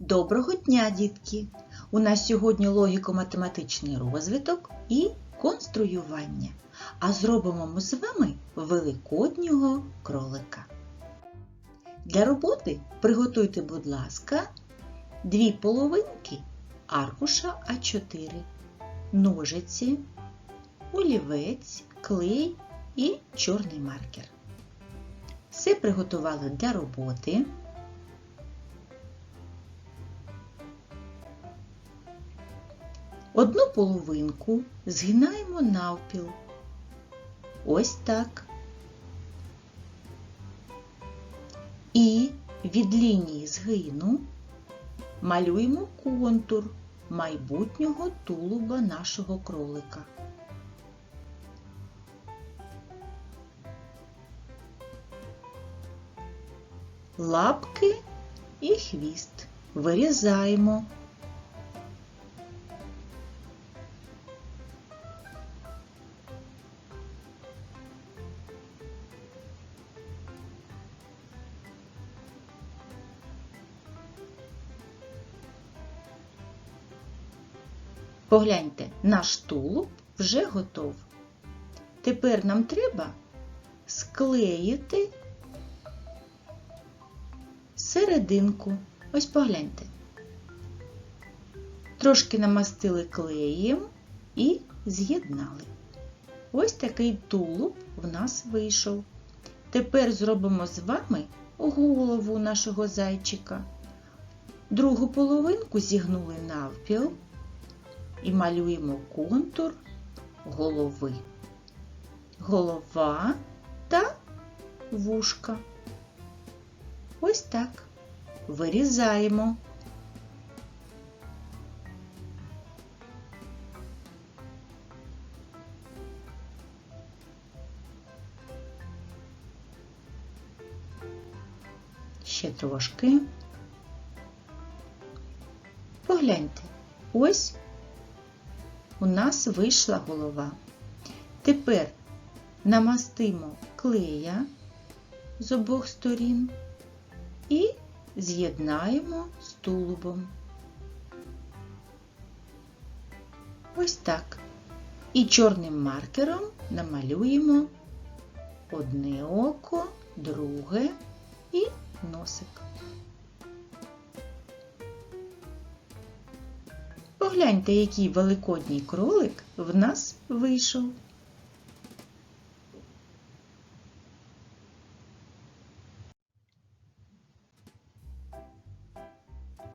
Доброго дня, дітки! У нас сьогодні логіко-математичний розвиток і конструювання. А зробимо ми з вами великоднього кролика. Для роботи приготуйте, будь ласка, дві половинки аркуша А4, ножиці, олівець, клей і чорний маркер. Все приготували для роботи. Одну половинку згинаємо навпіл. Ось так. І від лінії згину малюємо контур майбутнього тулуба нашого кролика. Лапки і хвіст вирізаємо. Погляньте, наш тулуб вже готов. Тепер нам треба склеїти серединку. Ось погляньте. Трошки намастили клеєм і з'єднали. Ось такий тулуб в нас вийшов. Тепер зробимо з вами голову нашого зайчика. Другу половинку зігнули навпіл і малюємо контур голови. Голова та вушка. Ось так. Вирізаємо. Ще трошки. Погляньте, ось у нас вийшла голова. Тепер намастимо клея з обох сторін і з'єднаємо з тулубом. Ось так. І чорним маркером намалюємо одне око, друге і носик. Погляньте, який великодній кролик в нас вийшов.